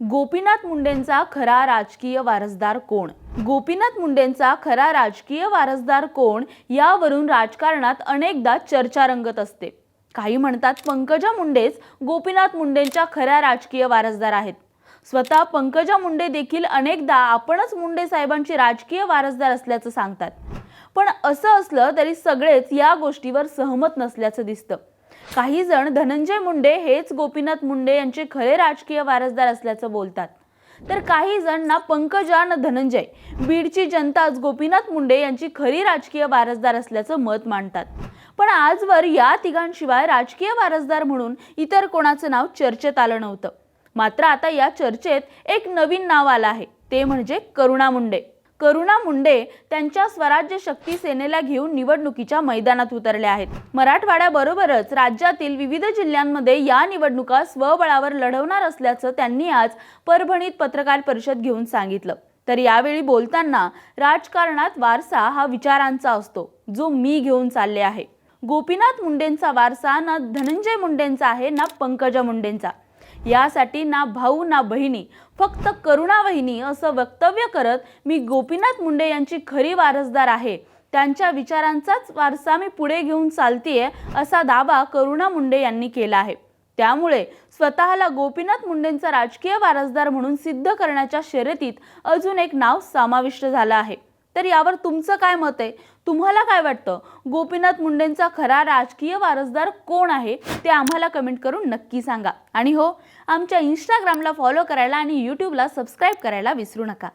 गोपीनाथ मुंडेंचा खरा राजकीय वारसदार कोण? गोपीनाथ मुंडेंचा खरा राजकीय वारसदार कोण यावरून राजकारणात अनेकदा चर्चा रंगत असते. काही म्हणतात पंकजा मुंडेच गोपीनाथ मुंडेंच्या खऱ्या राजकीय वारसदार आहेत. स्वतः पंकजा मुंडे देखील अनेकदा आपणच मुंडे साहेबांची राजकीय वारसदार असल्याचं सांगतात. पण असं असलं तरी सगळेच या गोष्टीवर सहमत नसल्याचं दिसतं. काही जण धनंजय मुंडे हेच गोपीनाथ मुंडे यांचे खरे राजकीय वारसदार असल्याचं बोलतात. तर काही जण ना पंकजा ना धनंजय बीडची जनताच गोपीनाथ मुंडे यांची खरी राजकीय वारसदार असल्याचं मत मांडतात. पण आजवर या तिघांशिवाय राजकीय वारसदार म्हणून इतर कोणाचं नाव चर्चेत आलं नव्हतं. मात्र आता या चर्चेत एक नवीन नाव आलं आहे ते म्हणजे करुणा मुंडे. करुणा मुंडे त्यांच्या स्वराज्य शक्ती सेनेला घेऊन निवडणुकीच्या मैदानात उतरल्या आहेत. मराठवाड्याबरोबरच राज्यातील विविध जिल्ह्यांमध्ये या निवडणुका स्वबळावर लढवणार असल्याचं त्यांनी आज परभणीत पत्रकार परिषद घेऊन सांगितलं. तर यावेळी बोलताना राजकारणात वारसा हा विचारांचा असतो जो मी घेऊन चालले आहे. गोपीनाथ मुंडेंचा वारसा ना धनंजय मुंडेंचा आहे ना पंकजा मुंडेंचा. यासाठी ना भाऊ ना बहिणी फक्त करुणा वहिनी असं वक्तव्य करत मी गोपीनाथ मुंडे यांची खरी वारसदार आहे. त्यांच्या विचारांचाच वारसा मी पुढे घेऊन चालतीये असा दावा करुणा मुंडे यांनी केला आहे. त्यामुळे स्वतःला गोपीनाथ मुंडेंचा राजकीय वारसदार म्हणून सिद्ध करण्याच्या शर्यतीत अजून एक नाव समाविष्ट झालं आहे. तर यावर तुमचं काय मत आहे? तुम्हाला काय वाटतं? गोपीनाथ मुंडेंचा खरा राजकीय वारसदार कोण आहे? ते आम्हाला कमेंट करून नक्की सांगा. आणि हो आमच्या इंस्टाग्रामला फॉलो करायला आणि यूट्यूबला सबस्क्राईब करायला विसरू नका.